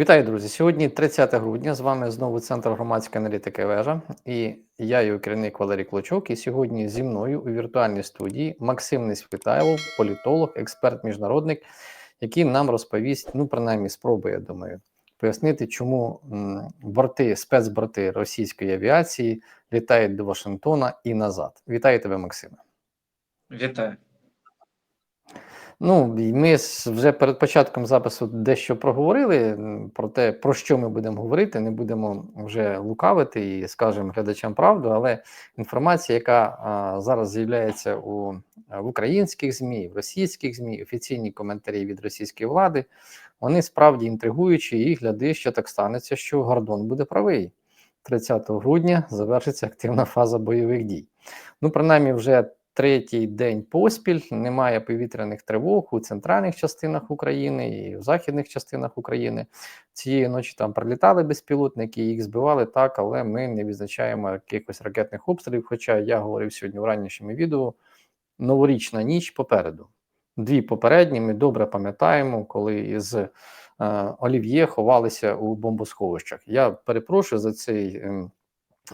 Вітаю, друзі! Сьогодні 30 грудня. З вами знову Центр громадської аналітики Вежа і я, його керівник Валерій Клочок. І сьогодні зі мною у віртуальній студії Максим Несвітайлов, політолог, експерт, міжнародник, який нам розповість, ну принаймні, спробує, я думаю, пояснити, чому борти, спецборти російської авіації літають до Вашингтона і назад. Вітаю тебе, Максиме. Вітаю. Ну, ми вже перед початком запису дещо проговорили про те, про що ми будемо говорити. Не будемо вже лукавити і скажемо глядачам правду, але інформація, яка а, зараз з'являється у в українських ЗМІ, в російських ЗМІ, офіційні коментарі від російської влади, вони справді інтригуючі, і гляди, що так станеться, що Гордон буде правий. 30 грудня завершиться активна фаза бойових дій. Ну, принаймні, вже третій день поспіль немає повітряних тривог у центральних частинах України і в західних частинах України. Цієї ночі там прилітали безпілотники, їх збивали так, але ми не відзначаємо якихось ракетних обстрілів. Хоча я говорив сьогодні в ранішньому відео, новорічна ніч попереду. Дві попередні ми добре пам'ятаємо, коли із е, Олів'є ховалися у бомбосховищах. Я перепрошую за цей ем,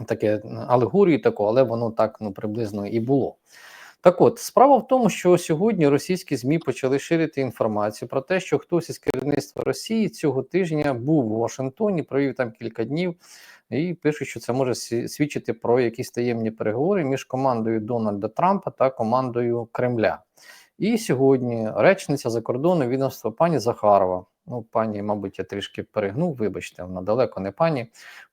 таке алегорію таку, але воно так ну приблизно і було. Так от, справа в тому, що сьогодні російські ЗМІ почали ширити інформацію про те, що хтось із керівництва Росії цього тижня був у Вашингтоні, провів там кілька днів, і пишуть, що це може свідчити про якісь таємні переговори між командою Дональда Трампа та командою Кремля. І сьогодні речниця закордонного відомства пані Захарова, ну пані, мабуть, я трішки перегнув, вибачте, вона далеко не пані,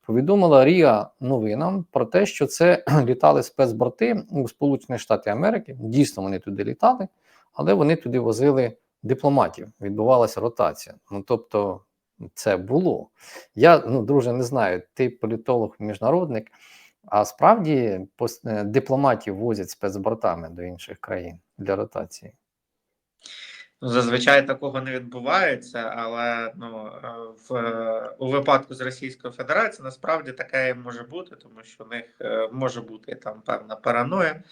повідомила Ріа новинам про те, що це літали спецборти у Сполучені Штати Америки. Дійсно, вони туди літали, але вони туди возили дипломатів. Відбувалася ротація. Ну тобто, це було. Я, ну, друже, не знаю, ти політолог, міжнародник. А справді е, дипломатів возять спецбортами до інших країн для ротації. Ну, зазвичай такого не відбувається, але ну е, в е, у випадку з Російською Федерацією насправді таке і може бути, тому що в них е, може бути там певна параноя.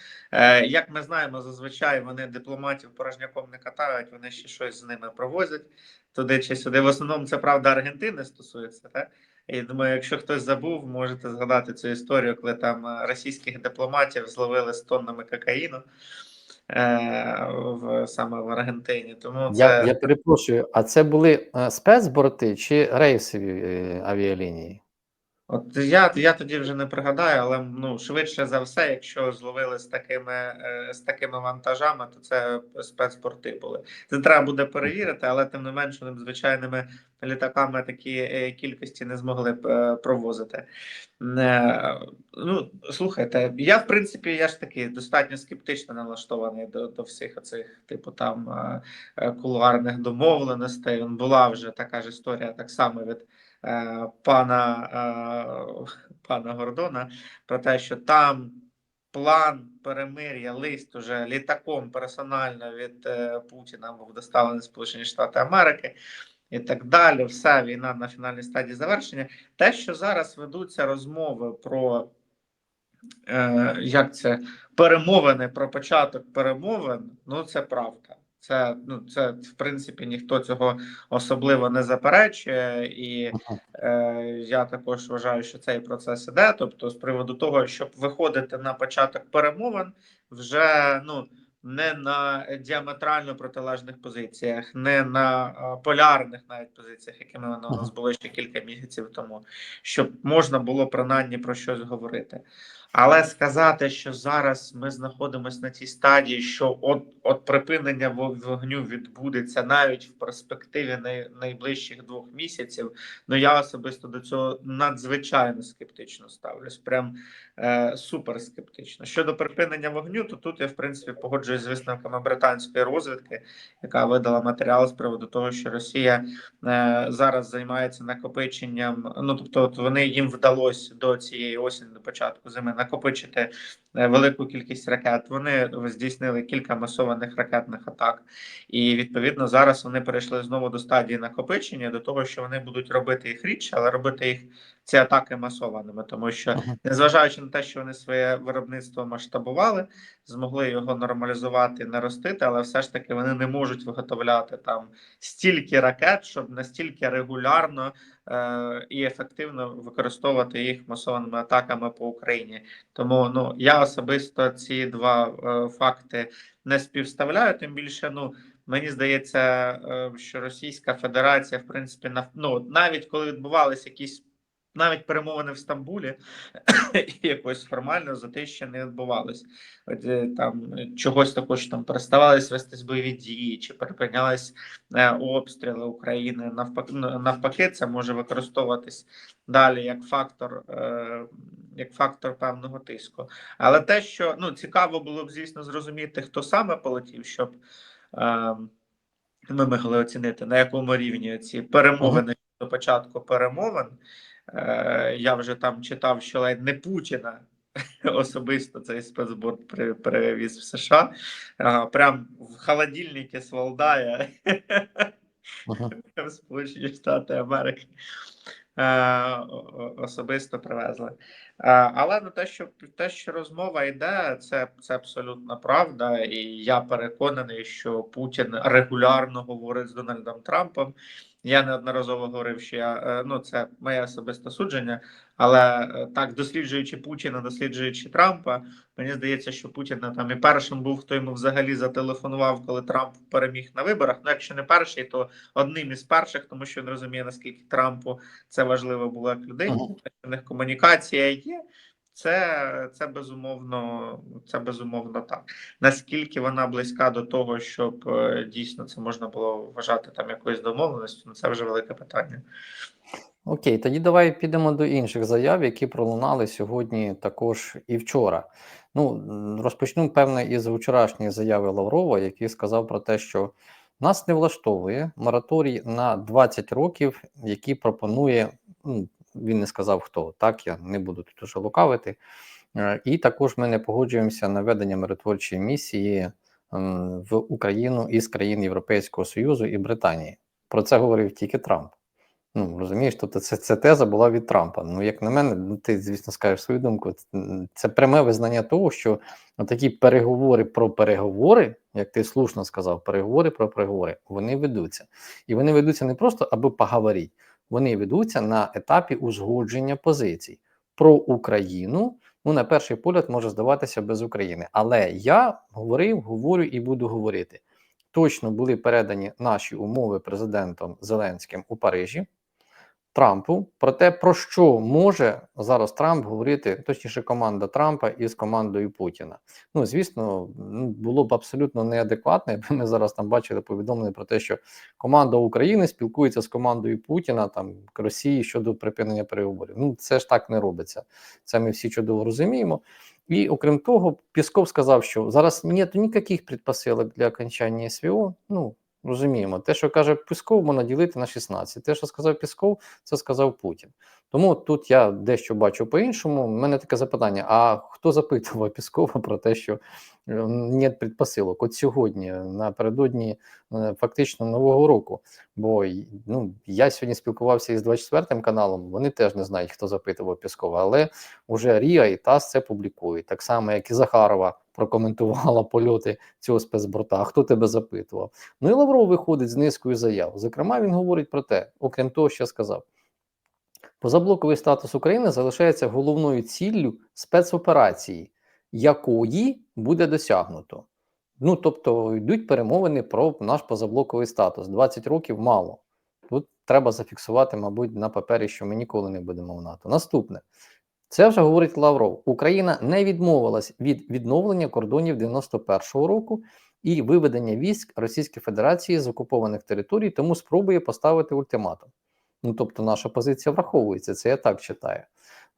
Як ми знаємо, зазвичай вони дипломатів порожняком не катають, вони ще щось з ними провозять туди чи сюди. В основному це правда Аргентини стосується, так? І думаю, якщо хтось забув, можете згадати цю історію, коли там російських дипломатів зловили з тоннами кокаїну в саме в Аргентині. Тому це Я, я перепрошую, а це були е, спецборти чи рейсові е, авіалінії? От я, я тоді вже не пригадаю, але ну швидше за все, якщо зловили з такими е, з такими вантажами, то це спецпорти були. Це треба буде перевірити, але тим не менш вони звичайними літаками такі е, кількості не змогли б е, провозити. Ну, слухайте, я в принципі, я ж таки достатньо скептично налаштований до, до всіх оцих, типу там кулуарних домовленостей. Була вже така ж історія, так само від пана, е, пана Гордона, про те, що там план перемир'я, лист уже літаком персонально від е, Путіна був доставлений Сполучені Штати Америки. І так далі, все війна на фінальній стадії завершення. Те, що зараз ведуться розмови про е, як це перемовини про початок перемовин, ну це правда. Це ну це в принципі ніхто цього особливо не заперечує, і е, я також вважаю, що цей процес іде. Тобто, з приводу того, щоб виходити на початок перемовин, вже ну не на діаметрально протилежних позиціях, не на е, полярних навіть позиціях, якими вони у нас були ще кілька місяців тому, щоб можна було принаймні про щось говорити. Але сказати, що зараз ми знаходимося на цій стадії, що от от припинення вогню відбудеться навіть в перспективі най, найближчих двох місяців, ну я особисто до цього надзвичайно скептично ставлюсь. Прям е, супер скептично. Щодо припинення вогню, то тут я в принципі погоджуюсь з висновками британської розвідки, яка видала матеріал з приводу того, що Росія е, зараз займається накопиченням. Ну тобто, от вони їм вдалося до цієї осені, до початку зими, накопичити велику кількість ракет. Вони здійснили кілька масованих ракетних атак, і відповідно зараз вони перейшли знову до стадії накопичення, до того, що вони будуть робити їх рідше, але робити їх ці атаки масованими, тому що незважаючи на те, що вони своє виробництво масштабували, змогли його нормалізувати, наростити, але все ж таки вони не можуть виготовляти там стільки ракет, щоб настільки регулярно е, і ефективно використовувати їх масованими атаками по Україні. Тому ну я особисто ці два е, факти не співставляю. Тим більше, ну мені здається, е, що Російська Федерація, в принципі, на ну навіть коли відбувалися якісь навіть перемовини в Стамбулі, якось формально за те, що не відбувалось. От е, там чогось такого, що там переставались вестись бойові дії, чи припинялись е, обстріли України. Навпаки, ну, навпаки, це може використовуватись далі як фактор, е, як фактор певного тиску. Але те, що ну цікаво було б, звісно, зрозуміти, хто саме полетів, щоб е, ми могли оцінити, на якому рівні ці перемовини до початку перемовин. Е, я вже там читав, що ледь не Путіна особисто цей спецборд при, привіз в США. Е, прям в холодильнике з Валдая Мгм. в Сполучені Штати Америки. Е, особисто привезли. Е, але на те, що те, що розмова йде, це, це абсолютна правда. І я переконаний, що Путін регулярно говорить з Дональдом Трампом. Я неодноразово говорив, що я е, ну це моє особисте судження, але е, так досліджуючи Путіна, досліджуючи Трампа, мені здається, що Путін там і першим був, хто йому взагалі зателефонував, коли Трамп переміг на виборах. Ну, якщо не перший, то одним із перших, тому що він розуміє, наскільки Трампу це важливо було як людині. У них комунікація є. Це, це безумовно, це безумовно так. Наскільки вона близька до того, щоб е, дійсно це можна було вважати там якоюсь домовленістю, ну це вже велике питання. Окей, тоді давай підемо до інших заяв, які пролунали сьогодні також і вчора. Ну, розпочну, певне, із вчорашньої заяви Лаврова, який сказав про те, що нас не влаштовує мораторій на 20 років, який пропонує, ну, він не сказав хто, так, я не буду тут уже лукавити. Е, І також ми не погоджуємося на ведення миротворчої місії в Україну із країн Європейського Союзу і Британії. Про це говорив тільки Трамп. Ну, розумієш, тобто це, це теза була від Трампа. Ну, як на мене, ну ти, звісно, скажеш свою думку. Це, пряме визнання того, що такі переговори про переговори, як ти слушно сказав, переговори про переговори, вони ведуться. І вони ведуться не просто аби поговорити, вони ведуться на етапі узгодження позицій про Україну. Ну, на перший погляд може здаватися без України. Але я говорив, говорю і буду говорити. Точно були передані наші умови президентом Зеленським у Парижі. Трампу про те, про що може зараз Трамп говорити, точніше, команда Трампа із командою Путіна. Ну, звісно, ну, було б абсолютно неадекватно, якби ми зараз там бачили повідомлення про те, що команда України спілкується з командою Путіна там Росії щодо припинення переговорів. Ну, це ж так не робиться. Це ми всі чудово розуміємо. І окрім того, Пісков сказав, що зараз немає ніяких предпосилок для окончання СВО. Ну, розуміємо, те, що каже Пісков, можна ділити на 16. Те, що сказав Пісков, це сказав Путін. Тому тут я дещо бачу по-іншому. У мене таке запитання: а хто запитував Піскова про те, що е, нет предпосилок? От сьогодні, напередодні е, фактично нового року. Бо ну, я сьогодні спілкувався із 24-м каналом, вони теж не знають, хто запитував Піскова, але уже Ріа і ТАСС це публікують. Так само, як і Захарова прокоментувала польоти цього спецборта. Хто тебе запитував? Ну і Лавров виходить з низкою заяв. Зокрема, він говорить про те, окрім того, що сказав. Позаблоковий статус України залишається головною ціллю спецоперації, якої буде досягнуто. Ну, тобто, йдуть перемовини про наш позаблоковий статус. 20 років мало. Тут треба зафіксувати, мабуть, на папері, що ми ніколи не будемо в НАТО. Наступне. Це вже говорить Лавров. Україна не відмовилась від відновлення кордонів 91-го року і виведення військ Російської Федерації з окупованих територій, тому спробує поставити ультиматум. Ну тобто, наша позиція враховується, це я так читаю.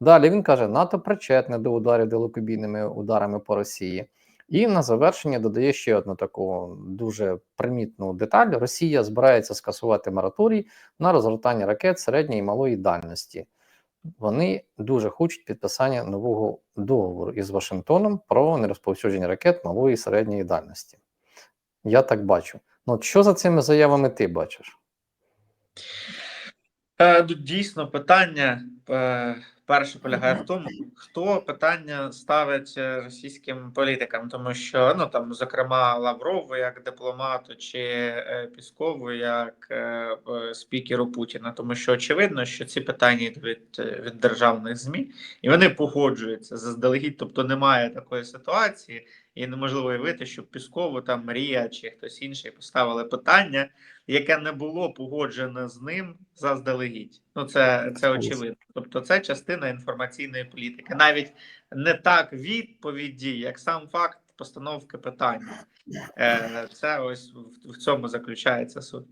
Далі він каже: НАТО причетне до ударів далекобійними ударами по Росії. І на завершення додає ще одну таку дуже примітну деталь: Росія збирається скасувати мораторій на розгортання ракет середньої і малої дальності. Вони дуже хочуть підписання нового договору із Вашингтоном про нерозповсюдження ракет малої і середньої дальності. Я так бачу. Ну, що за цими заявами ти бачиш? Е, Дійсно, питання е, перше полягає в тому, хто питання ставить е, російським політикам, тому що ну там, зокрема, Лаврову як дипломату чи е, Піскову як е, спікеру Путіна, тому що очевидно, що ці питання йдуть від, від державних змі, і вони погоджуються заздалегідь, тобто немає такої ситуації, і неможливо уявити, щоб Піскову там Марія чи хтось інший поставили питання яке не було погоджене з ним заздалегідь. Ну це, це очевидно. Тобто, це частина інформаційної політики, навіть не так відповіді, як сам факт постановки питання. Е, Це ось в, в цьому заключається суть.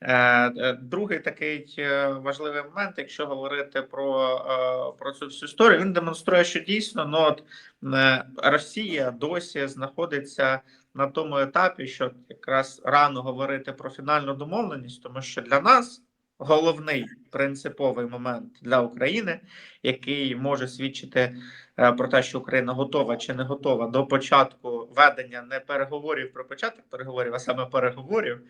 Е, е, Другий такий е, важливий момент, якщо говорити про, про цю всю історію, він демонструє, що дійсно ну, от, Росія досі знаходиться на тому етапі, що якраз рано говорити про фінальну домовленість, тому що для нас головний принциповий момент для України, який може свідчити е, про те, що Україна готова чи не готова до початку ведення не переговорів про початок переговорів, а саме переговорів,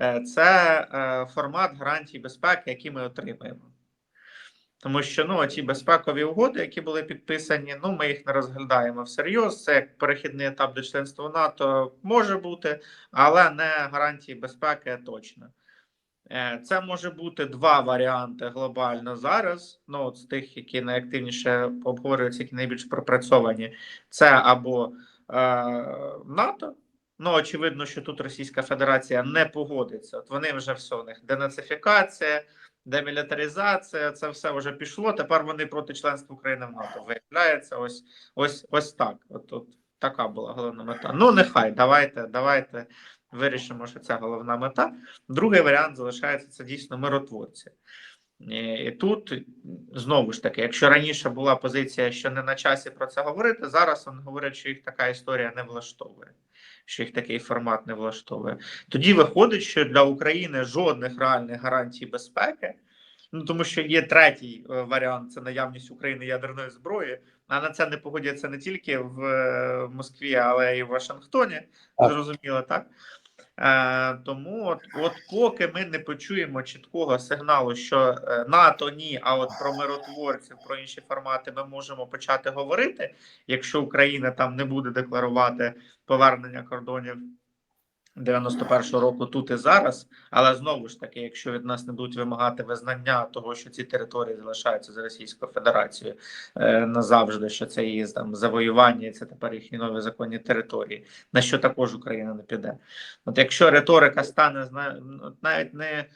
е, це е, формат гарантій безпеки, які ми отримаємо. Тому що ну ті безпекові угоди, які були підписані, ну ми їх не розглядаємо всерйоз. Це як перехідний етап до членства НАТО може бути, але не гарантії безпеки точно. Е, Це може бути два варіанти глобально зараз. Ну, от з тих, які найактивніше обговорюються, які найбільш пропрацьовані, це або е, НАТО. Ну, очевидно, що тут Російська Федерація не погодиться. От вони вже все у них денацифікація, демілітаризація, це все вже пішло. Тепер вони проти членства України в НАТО. Виявляється, ось ось ось так. От, от така була головна мета. Ну, нехай, давайте, давайте вирішимо, що це головна мета. Другий варіант залишається це дійсно миротворці. І тут знову ж таки, якщо раніше була позиція, що не на часі про це говорити, зараз вони говорять, що їх така історія не влаштовує, що їх такий формат не влаштовує. Тоді виходить, що для України жодних реальних гарантій безпеки, ну тому що є третій е, варіант це наявність України ядерної зброї. А на це не погодяться не тільки в е, Москві, але й в Вашингтоні. Зрозуміло, так? Е, тому от, от поки ми не почуємо чіткого сигналу, що е, НАТО ні, а от про миротворців, про інші формати ми можемо почати говорити, якщо Україна там не буде декларувати повернення кордонів 91-го року тут і зараз. Але знову ж таки, якщо від нас не будуть вимагати визнання того, що ці території залишаються за Російською Федерацією е, назавжди, що це її там завоювання, і це тепер їхні нові законні території, на що також Україна не піде. От якщо риторика стане навіть не,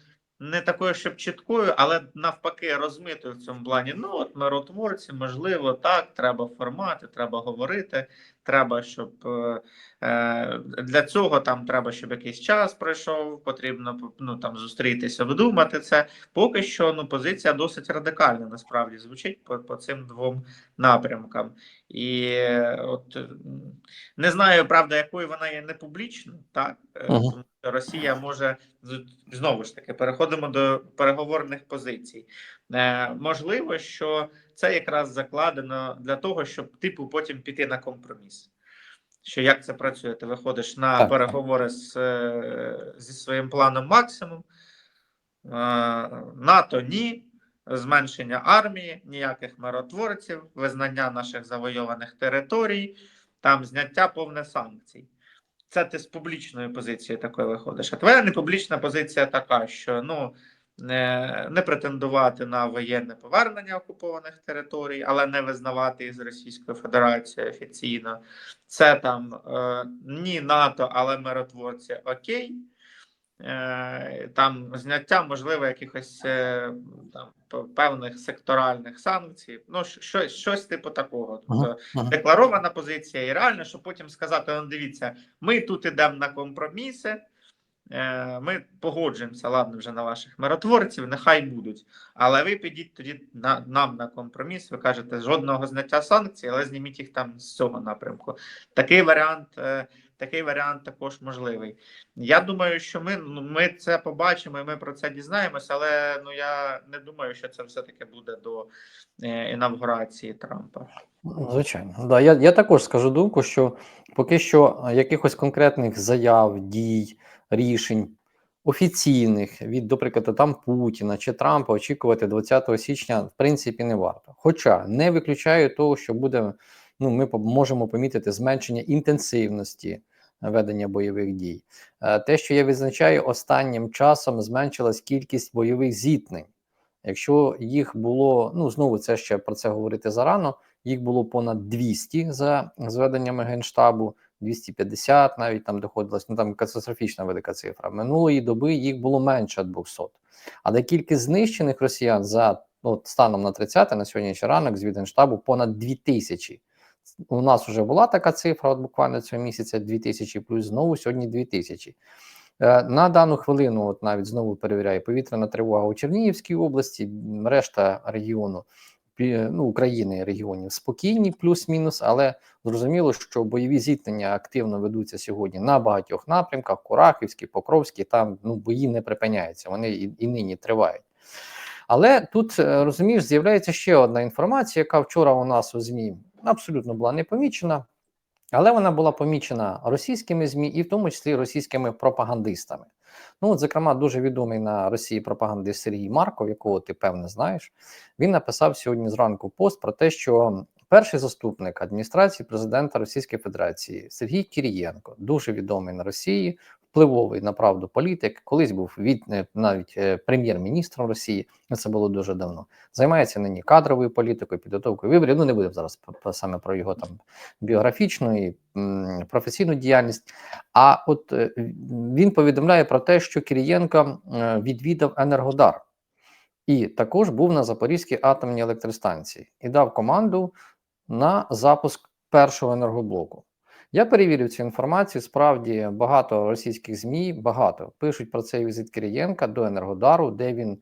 не такою, щоб чіткою, але навпаки розмитою в цьому плані. Ну от миротворці, можливо, так, треба формати, треба говорити. Треба, щоб е, е, для цього там треба, щоб якийсь час пройшов, потрібно ну там зустрітися, видумати це. Поки що ну позиція досить радикальна насправді звучить по, по цим двом напрямкам. І е, от не знаю, правда, якою вона є не публічно, так е, тому що Росія може знову ж таки переходимо до переговорних позицій. Е, можливо, що це якраз закладено для того, щоб типу потім піти на компроміс. Що як це працює? Ти виходиш на Так. переговори з, е, зі своїм планом максимум. Е, НАТО ні, зменшення армії, ніяких миротворців, визнання наших завойованих територій, там зняття повне санкцій. Це ти з публічної позиції такої виходиш. А твоя непублічна позиція така, що ну не, не претендувати на воєнне повернення окупованих територій, але не визнавати їх з Російською Федерацією офіційно. Це там е, ні НАТО, але миротворці окей. Е, там зняття, можливо, якихось е, там певних секторальних санкцій. Ну, щось, щось типу такого. Тобто декларована позиція і реально, щоб потім сказати: ну, дивіться, ми тут ідемо на компроміси. е, Ми погоджуємося, ладно, вже на ваших миротворців, нехай будуть. Але ви підіть тоді на, нам на компроміс. Ви кажете, жодного зняття санкцій, але зніміть їх там з цього напрямку. Такий варіант, такий варіант також можливий. Я думаю, що ми, ну, ми це побачимо і ми про це дізнаємося, але ну я не думаю, що це все-таки буде до е, інавгурації Трампа. Звичайно, да. Я, я також скажу думку, що поки що е, якихось конкретних заяв, дій, рішень офіційних від, до прикладу, там Путіна чи Трампа очікувати 20 січня в принципі не варто. Хоча не виключаю того, що буде, ну ми можемо помітити зменшення інтенсивності ведення бойових дій. Е, Те, що я відзначаю, останнім часом зменшилась кількість бойових зіткнень. Якщо їх було, ну знову це ще про це говорити зарано. Їх було понад 200 за зведеннями генштабу, 250 навіть там доходилось. Ну там катастрофічна велика цифра. Минулої доби їх було менше 200. Але кількість знищених росіян за ну, от станом на 30 на сьогоднішній ранок з від генштабу понад 2000. У нас вже була така цифра, от буквально цього місяця 2000, плюс знову сьогодні 2000. Е, На дану хвилину, от навіть знову перевіряю, повітряна тривога у Чернігівській області, решта регіону ну, України регіонів спокійні, плюс-мінус, але зрозуміло, що бойові зіткнення активно ведуться сьогодні на багатьох напрямках: Курахівський, Покровський, там ну, бої не припиняються, вони і, і нині тривають. Але тут е, розумієш, з'являється ще одна інформація, яка вчора у нас у ЗМІ абсолютно була не помічена, але вона була помічена російськими ЗМІ і в тому числі російськими пропагандистами. Ну, от, зокрема, дуже відомий на Росії пропагандист Сергій Марков, якого ти певне знаєш. Він написав сьогодні зранку пост про те, що перший заступник адміністрації президента Російської Федерації Сергій Кірієнко, дуже відомий на Росії, впливовий направду політик, колись був від е, навіть е, прем'єр-міністром Росії. Це було дуже давно. Займається нині кадровою політикою, підготовкою виборів. Ну не будемо зараз саме про його там біографічну і професійну діяльність. А от е, він повідомляє про те, що Кирієнко відвідав Енергодар і також був на Запорізькій атомній електростанції і дав команду на запуск першого енергоблоку. Я перевірив цю інформацію. Справді багато російських ЗМІ багато пишуть про цей візит Кирієнка до Енергодару, де він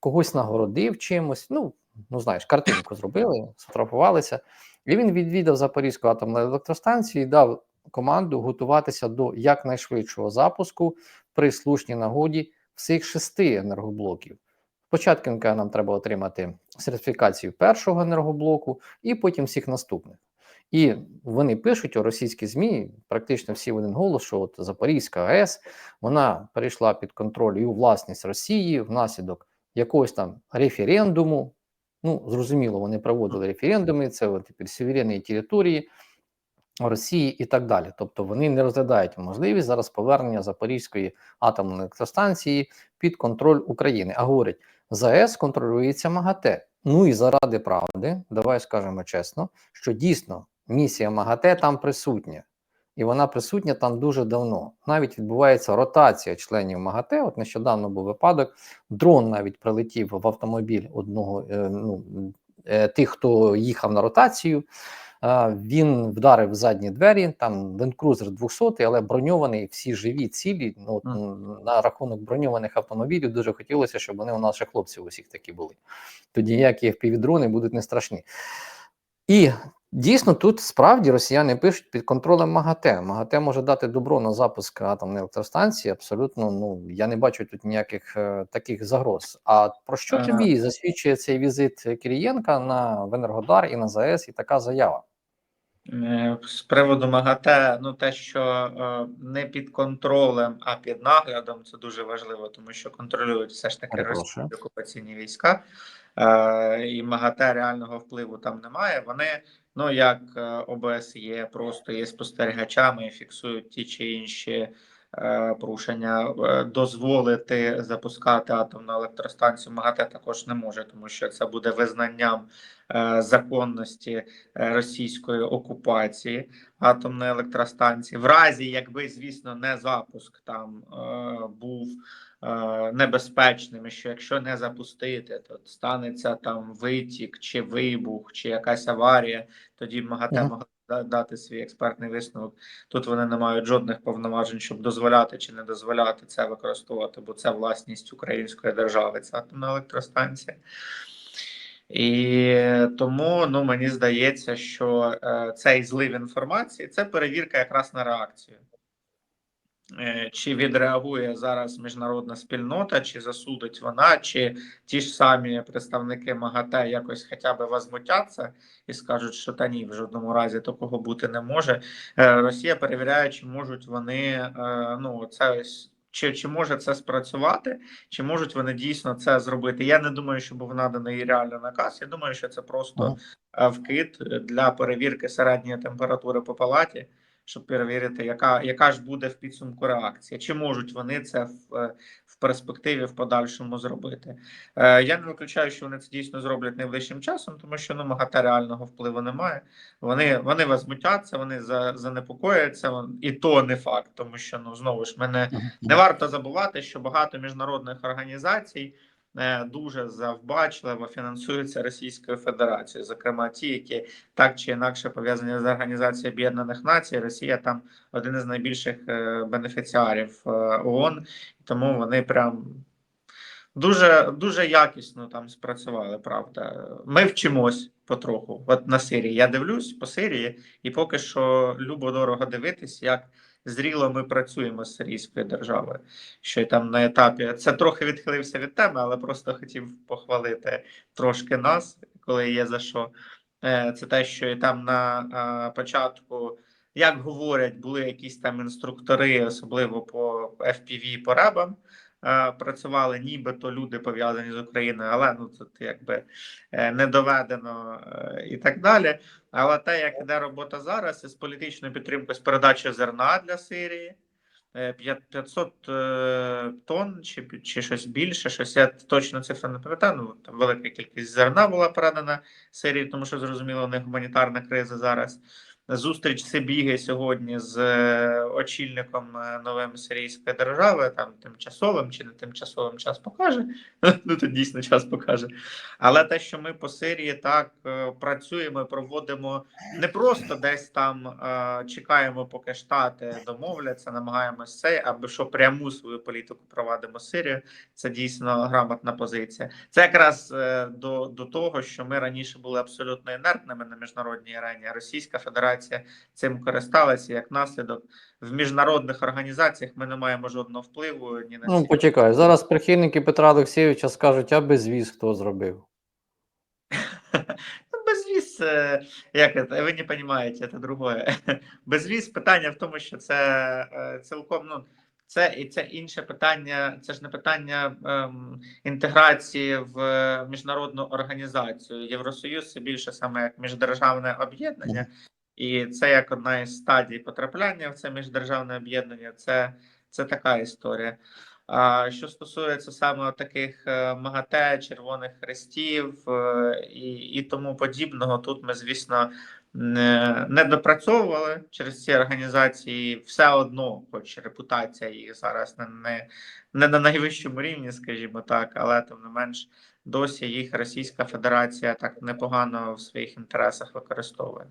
когось нагородив чимось. Ну, ну знаєш, картинку зробили, сфотографувалися. І він відвідав Запорізьку атомну електростанцію і дав команду готуватися до якнайшвидшого запуску при слушній нагоді всіх шести енергоблоків. Спочатку нам треба отримати сертифікацію першого енергоблоку і потім всіх наступних. І вони пишуть у російські ЗМІ, практично всі в один голос, що от Запорізька АЕС вона перейшла під контроль і у власність Росії внаслідок якогось там референдуму. Ну, зрозуміло, вони проводили референдуми, це от тепер суверенні території Росії і так далі. Тобто вони не розглядають можливість зараз повернення Запорізької атомної електростанції під контроль України. А говорять, ЗАЕС контролюється МАГАТЕ. Ну і заради правди, давай скажемо чесно, що дійсно місія МАГАТЕ там присутня. І вона присутня там дуже давно. Навіть відбувається ротація членів МАГАТЕ. От нещодавно був випадок. Дрон навіть прилетів в автомобіль одного е, ну, е, тих, хто їхав на ротацію. Е, він вдарив в задні двері. Там ленд-крузер 200, але броньований, всі живі, цілі. Ну, от, на рахунок броньованих автомобілів дуже хотілося, щоб вони у наших хлопців усіх такі були. Тоді ніякі впівдрони будуть не страшні. І дійсно тут справді росіяни пишуть під контролем МАГАТЕ. МАГАТЕ може дати добро на запуск атомної електростанції. Абсолютно, ну я не бачу тут ніяких е, таких загроз. А про що Ага. тобі засвідчує цей візит Кирієнка на в Енергодар і на ЗАЕС, і така заява? Е, З приводу МАГАТЕ, ну те, що е, не під контролем, а під наглядом, це дуже важливо, тому що контролюють все ж таки російські окупаційні війська, е, і МАГАТЕ реального впливу там немає. Вони, ну як е, ОБСЄ, просто є спостерігачами фіксують ті чи інші порушення. Е, Дозволити запускати атомну електростанцію МАГАТЕ також не може, тому що це буде визнанням е, законності е, російської окупації атомної електростанції, в разі якби, звісно, не запуск там е, був е, небезпечним, що якщо не запустити, то станеться там витік, чи вибух, чи якась аварія, тоді МАГАТЕ Мгм. Дати свій експертний висновок. Тут вони не мають жодних повноважень, щоб дозволяти чи не дозволяти це використовувати, бо це власність української держави, ця атомна електростанція. І тому ну мені здається, що е, цей злив інформації це перевірка якраз на реакцію. Е, Чи відреагує зараз міжнародна спільнота, чи засудить вона, чи ті ж самі представники МАГАТЕ якось хоча б возмутяться і скажуть, що та ні, в жодному разі такого бути не може. Е, Росія перевіряє, чи можуть вони е, ну це ось Чи, чи може це спрацювати, чи можуть вони дійсно це зробити? Я не думаю, що був наданий реально наказ. Я думаю, що це просто вкид для перевірки середньої температури по палаті, щоб перевірити, яка, яка ж буде в підсумку реакція. Чи можуть вони це в, в перспективі в подальшому зробити? Е, Я не виключаю, що вони це дійсно зроблять найближчим часом, тому що ну МАГАТЕ реального впливу немає. Вони вони возмутяться, вони за, занепокояться, і то не факт, тому що ну знову ж мене. Не варто забувати, що багато міжнародних організацій дуже завбачливо фінансуються Російською Федерацією, зокрема ті, які так чи інакше пов'язані з Організацією Об'єднаних Націй. Росія там один із найбільших е, бенефіціарів е, ООН, тому вони прям. Дуже дуже якісно там спрацювали, правда. Ми вчимось потроху. От на Сирії. Я дивлюсь по Сирії, і поки що любо дорого дивитись, як зріло ми працюємо з сирійською державою. Що там на етапі це трохи відхилився від теми, але просто хотів похвалити трошки нас, коли є за що. Е, Це те, що і там на е, початку, як говорять, були якісь там інструктори, особливо по FPV по ребам. е, Працювали нібито люди пов'язані з Україною, але ну тут якби не доведено і так далі. Але те, як іде робота зараз із політичною підтримкою з передачі зерна для Сирії, е, п'ят- 500 е, тонн чи, чи щось більше, щось я точно цифра не пам'ятаю. Ну там велика кількість зерна була передана Сирії, тому що зрозуміло, не гуманітарна криза зараз. Зустріч Сибіги сьогодні з е, очільником е, новим сирійської держави, там тимчасовим чи не тимчасовим час покаже. Ну тут дійсно час покаже. Але те, що ми по Сирії так е, працюємо, проводимо не просто десь там чекаємо, поки штати домовляться, намагаємось це, аби що пряму свою політику провадимо Сирію. Це дійсно грамотна позиція. Це якраз до, до того, що ми раніше були абсолютно інертними на міжнародній арені. Російська Федерація цим користалася як наслідок в міжнародних організаціях. Ми не маємо жодного впливу ні на Ну, почекай. Зараз прихильники Петра Олексійовича скажуть, а безвіз хто зробив? Ну, безвіз, е, як це, ви не розумієте, це другое. Безвіз питання в тому, що це е, цілком, ну, це і це інше питання, це ж не питання ем, інтеграції в міжнародну організацію. Євросоюз це більше саме як міждержавне об'єднання, і це як одна із стадій потрапляння в це міждержавне об'єднання. Це, це така історія. А що стосується саме таких е, МАГАТЕ, червоних хрестів е, і, і тому подібного, тут ми, звісно, не, не допрацьовували через ці організації. Все одно, хоч репутація їх зараз не, не, не на найвищому рівні, скажімо так, але тим не менш досі їх Російська Федерація так непогано в своїх інтересах використовує.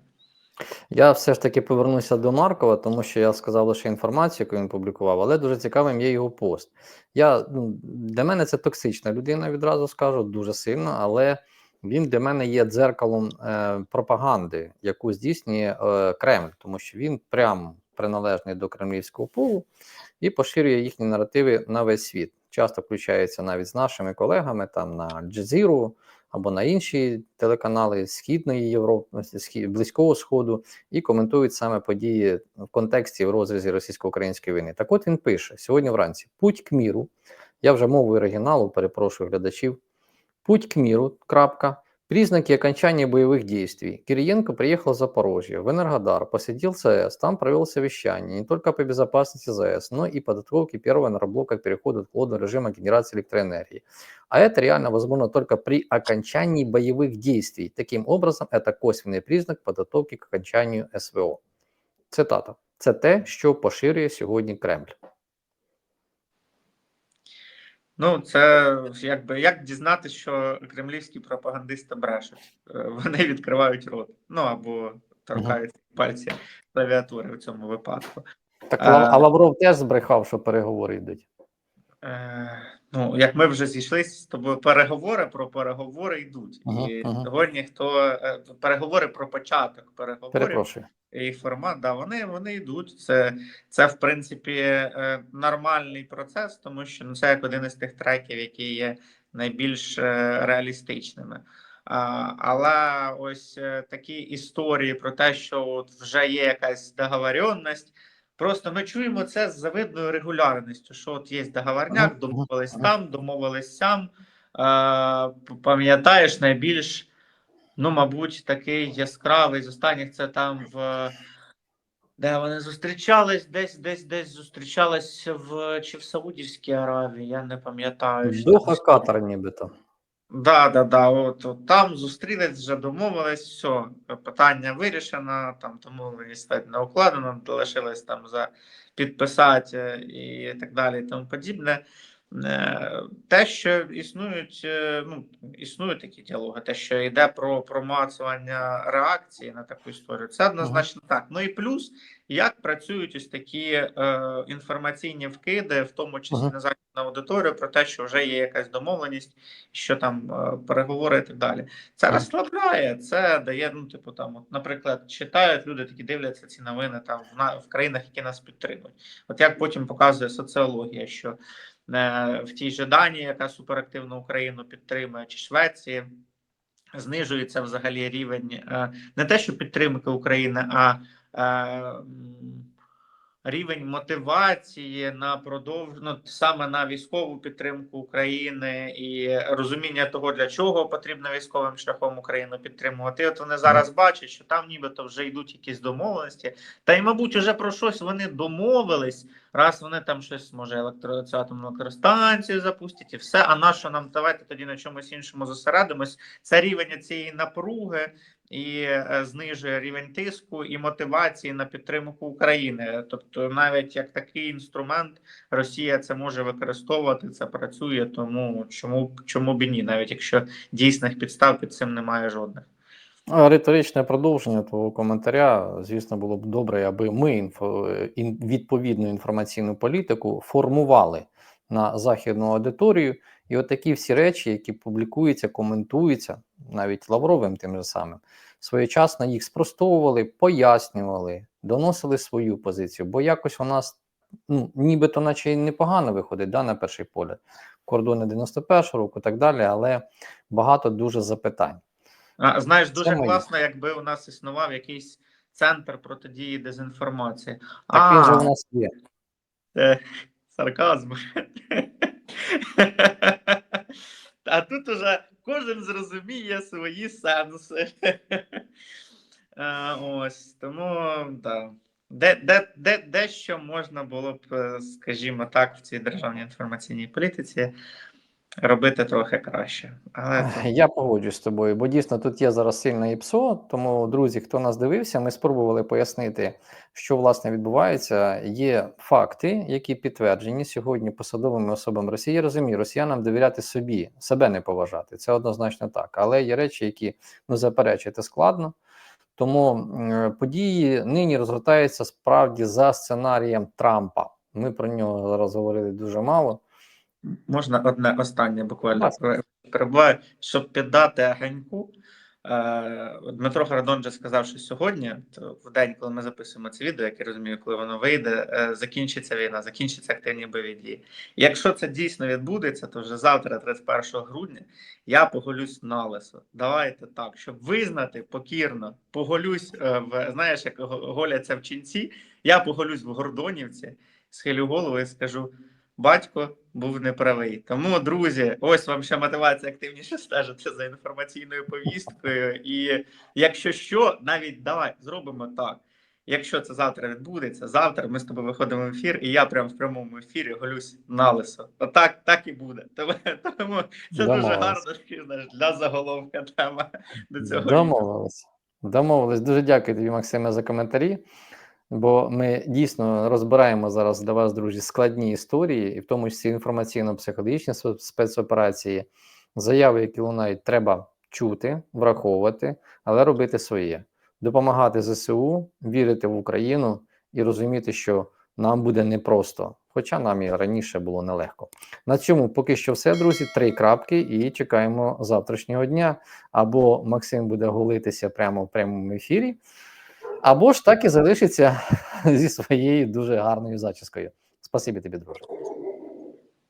Я все ж таки повернуся до Маркова, тому що я сказав лише інформацію, яку він публікував, але дуже цікавим є його пост. Я, ну, для мене це токсична людина, відразу скажу, дуже сильно, але він для мене є дзеркалом е, пропаганди, яку здійснює е, Кремль, тому що він прямо приналежний до кремлівського полу і поширює їхні наративи на весь світ. Часто включається навіть з нашими колегами там на Джезіру або на інші телеканали Східної Європи, Близького Сходу, і коментують саме події в контексті в розрізі російсько-української війни. Так от він пише сьогодні вранці: Путь к міру. Я вже мовою оригіналу, перепрошую глядачів. Путь к міру. Крапка. Признаки окончания боевых действий. Кириенко приехал в Запорожье, в Энергодар, посетил ЦС, там провел совещание не только по безопасности ЗАЭС, но и подготовке первого энергоблока к переходу от холодного режима генерации электроэнергии. А это реально возможно только при окончании боевых действий. Таким образом, это косвенный признак подготовки к окончанию СВО. Цитата. Це те, що поширює сьогодні Кремль. Ну, це якби як дізнатися, що кремлівські пропагандисти брешуть. Е, Вони відкривають рот. Ну або торкають пальці клавіатури в цьому випадку. Так, А- а Лавров теж збрехав, що переговори йдуть. Ну, як ми вже зійшлися з тобою, переговори про переговори йдуть. Ага, і ага. сьогодні хто е, переговори про початок переговорів Перепрошую. і формат, да, вони, вони йдуть. Це, це в принципі е, нормальний процес, тому що ну, це як один із тих треків, які є найбільш е, реалістичними. А, але ось такі історії про те, що от вже є якась договоренність, Просто ми чуємо це з завидною регулярністю, що от є договорняк, домовились там, домовились сям. Е, Пам'ятаєш найбільш, ну, мабуть, такий яскравий з останніх це там в. Де вони зустрічались, десь, десь, десь зустрічались в чи в Саудівській Аравії, я не пам'ятаю. що Доха. Катар нібито. Да, да, да. От, от там зустрілись, вже домовились, все, питання вирішено, там домовленість стать не укладено, лишилось там за підписати е, і так далі, і тому подібне. Е, Те, що існують, е, ну, існують такі діалоги, те, що йде про промацування реакції на таку історію, це однозначно так. Ну і плюс, як працюють ось такі е, інформаційні вкиди, в тому числі Мгм. на західну аудиторію, про те, що вже є якась домовленість, що там е, переговори і так далі. Це Мгм. розслабляє, це дає, ну, типу, там, от, наприклад, читають люди, такі дивляться ці новини там в, на, в країнах, які нас підтримують. От як потім показує соціологія, що в тій же Данії, яка суперактивно Україну підтримує, чи Швеції. Знижується взагалі рівень е, не те, що підтримки України, а е, рівень мотивації на продовж... ну, саме на військову підтримку України і розуміння того, для чого потрібно військовим шляхом Україну підтримувати. От вони зараз бачать, що там нібито вже йдуть якісь домовленості, та й, мабуть, вже про щось вони домовились. Раз вони там щось може електро цю атомну електростанцію запустять і все. А на що нам давайте тоді на чомусь іншому зосередимось? Це рівень цієї напруги і е, знижує рівень тиску і мотивації на підтримку України. Тобто, навіть як такий інструмент Росія це може використовувати, це працює. Тому чому чому б і ні, навіть якщо дійсних підстав під цим немає жодних. Риторичне продовження твого коментаря, звісно, було б добре, аби ми інфо, відповідну інформаційну політику формували на західну аудиторію. І от такі всі речі, які публікуються, коментуються, навіть Лавровим тим же самим, своєчасно їх спростовували, пояснювали, доносили свою позицію. Бо якось у нас ну, нібито, наче й непогано виходить да, на перший погляд. Кордони 91-го року і так далі, але багато дуже запитань. А, знаєш, дуже Це класно, якби у нас існував якийсь центр протидії дезінформації. Так він же у нас є. Сарказм. А тут уже кожен зрозуміє свої сенси. Ось тому да. Де, де, де, дещо можна було б, е, скажімо так, в цій державній інформаційній політиці робити трохи краще. Але Я погоджуюсь з тобою, бо дійсно тут є зараз сильне ІПСО. Тому, друзі, хто нас дивився, ми спробували пояснити, що власне відбувається. Є факти, які підтверджені сьогодні посадовими особами Росії. Я розумію, росіянам довіряти собі, себе не поважати. Це однозначно так. Але є речі, які ну заперечити складно. Тому події нині розгортаються справді за сценарієм Трампа. Ми про нього зараз говорили дуже мало. Можна одне останнє буквально Будь перебуваю, щоб піддати Ганьку. Е, Дмитро Городон же сказав, що сьогодні, то в день, коли ми записуємо це відео, як я розумію, коли воно вийде, е, закінчиться війна, закінчаться активні бойові дії. Якщо це дійсно відбудеться, то вже завтра, 31 грудня, я поголюсь на лесо. Давайте так, щоб визнати покірно, поголюсь е, в знаєш, як голяться в ченці, я поголюсь в Гордонівці, схилю голову і скажу. Батько був неправий. Тому, друзі, ось вам ще мотивація активніше стежити за інформаційною повісткою. І якщо що, навіть давай зробимо так. Якщо це завтра відбудеться, завтра ми з тобою виходимо в ефір, і я прямо в прямому ефірі голюсь на лисо. Отак так і буде. Тому, тому це дуже гарно знаєш, для заголовка тема до цього. Домовились. Домовились. Дуже дякую тобі, Максиме, за коментарі. Бо ми дійсно розбираємо зараз для вас, друзі, складні історії, і в тому числі інформаційно-психологічні спецоперації, заяви, які лунають, треба чути, враховувати, але робити своє, допомагати ЗСУ, вірити в Україну і розуміти, що нам буде непросто, хоча нам і раніше було нелегко. На цьому поки що все, друзі. Три крапки, і чекаємо завтрашнього дня. Або Максим буде голитися прямо в прямому ефірі, або ж так і залишиться зі своєю дуже гарною зачіскою. Спасибі тобі, друже.